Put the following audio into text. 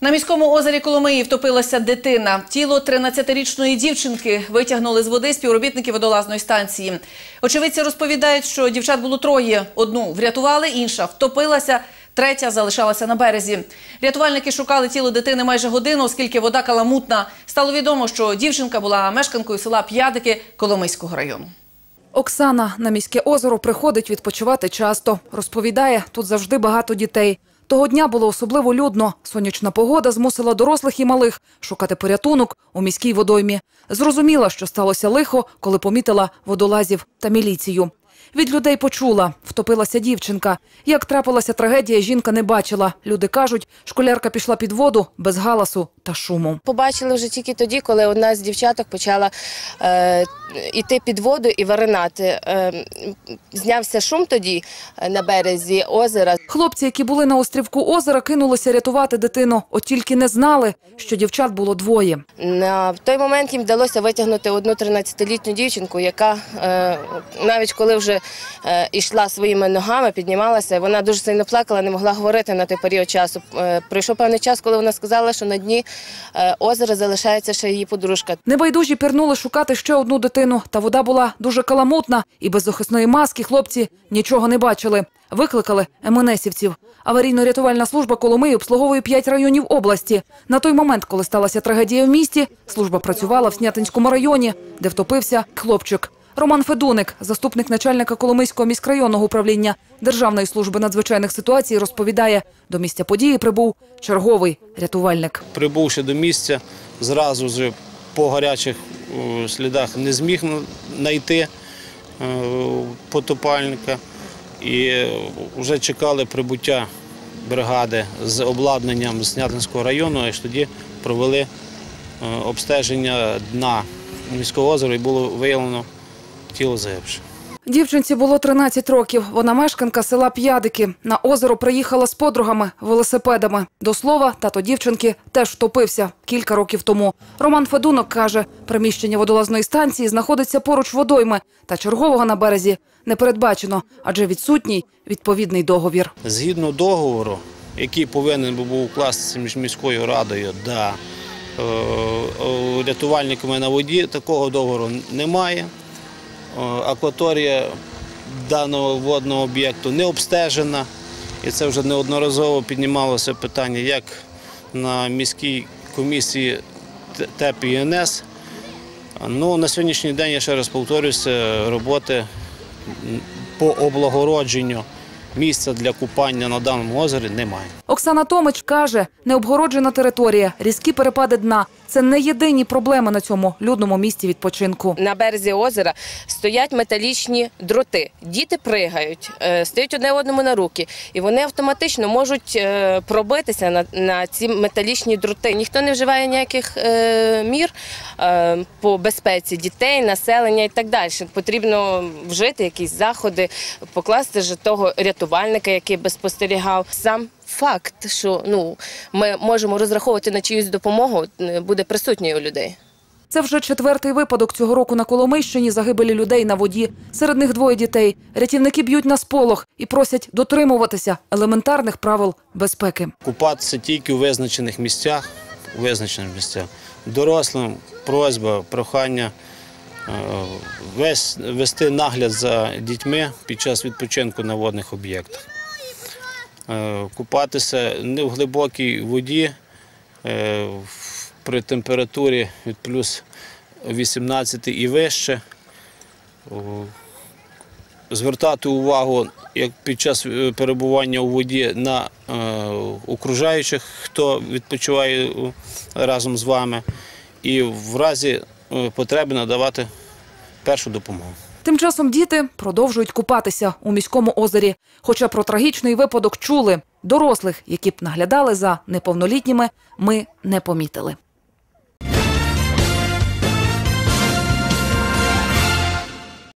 На міському озері Коломиї втопилася дитина. Тіло 13-річної дівчинки витягнули з води співробітники водолазної станції. Очевидці розповідають, що дівчат було троє. Одну врятували, інша втопилася, третя залишалася на березі. Рятувальники шукали тіло дитини майже годину, оскільки вода каламутна. Стало відомо, що дівчинка була мешканкою села П'ядики Коломийського району. Оксана на міське озеро приходить відпочивати часто. Розповідає, тут завжди багато дітей. Того дня було особливо людно. Сонячна погода змусила дорослих і малих шукати порятунок у міській водоймі. Зрозуміла, що сталося лихо, коли помітила водолазів та міліцію. Від людей почула, втопилася дівчинка. Як трапилася трагедія, жінка не бачила. Люди кажуть, школярка пішла під воду без галасу та шуму. Побачили вже тільки тоді, коли одна з дівчаток почала е, йти під воду і виринати. Е, знявся шум тоді е, на березі озера. Хлопці, які були на острівку озера, кинулися рятувати дитину, от тільки не знали, що дівчат було двоє. На той момент їм вдалося витягнути одну 13-літню дівчинку, яка е, навіть коли вже е, йшла своїми ногами, піднімалася, вона дуже сильно плакала, не могла говорити на той період часу. Е, прийшов певний час, коли вона сказала, що на дні е, озера залишається ще її подружка. Небайдужі пірнули шукати ще одну дитину, та вода була дуже каламутна, і без захисної маски хлопці нічого не бачили. Викликали МНСівців. Аварійно-рятувальна служба Коломиї обслуговує п'ять районів області. На той момент, коли сталася трагедія в місті, служба працювала в Снятинському районі, де втопився хлопчик. Роман Федуник, заступник начальника Коломийського міськрайонного управління Державної служби надзвичайних ситуацій, розповідає, до місця події прибув черговий рятувальник. прибувши до місця, зразу вже по гарячих е, слідах не зміг знайти е, потопальника і вже чекали прибуття бригади з обладнанням з Снятинського району, аж тоді провели е, обстеження дна міського озера і було виявлено тіло загибши. Дівчинці було 13 років. Вона мешканка села П'ядики. На озеро приїхала з подругами велосипедами. До слова, тато дівчинки теж втопився кілька років тому. Роман Федунок каже, приміщення водолазної станції знаходиться поруч водойми, та чергового на березі не передбачено, адже відсутній відповідний договір. Згідно договору, який повинен був укластися між міською радою та е, е, рятувальниками на воді, такого договору немає. Е, Акваторія даного водного об'єкту не обстежена. І це вже неодноразово піднімалося питання як на міській комісії ТЕП і НС. Ну, на сьогоднішній день, я ще раз повторюся, роботи по облагородженню місця для купання на даному озері немає. Оксана Томич каже, необгороджена територія, різкі перепади дна це не єдині проблеми на цьому людному місці відпочинку. На березі озера стоять металічні дроти. Діти пригають, е, стають одне одному на руки, і вони автоматично можуть е, пробитися на, ці металічні дроти. Ніхто не вживає ніяких е, мір по безпеці дітей, населення і так далі. Потрібно вжити якісь заходи, покласти ж того рятувальника, який би спостерігав. Сам факт, що ну ми можемо розраховувати на чиюсь допомогу, е, буде присутній у людей. Це вже четвертий випадок цього року на Коломийщині загибелі людей на воді. Серед них двоє дітей. Рятівники б'ють на сполох і просять дотримуватися елементарних правил безпеки. Купатися тільки у визначених місцях, у визначених місцях. Дорослим просьба, прохання е, весь, вести нагляд за дітьми під час відпочинку на водних об'єктах. Е, Купатися не в глибокій воді е, при температурі від плюс 18 і вище. Звертати увагу як під час е, перебування у воді на е, окружаючих, хто відпочиває разом з вами, і в разі потреби надавати першу допомогу. Тим часом діти продовжують купатися у міському озері. Хоча про трагічний випадок чули, дорослих, які б наглядали за неповнолітніми, ми не помітили.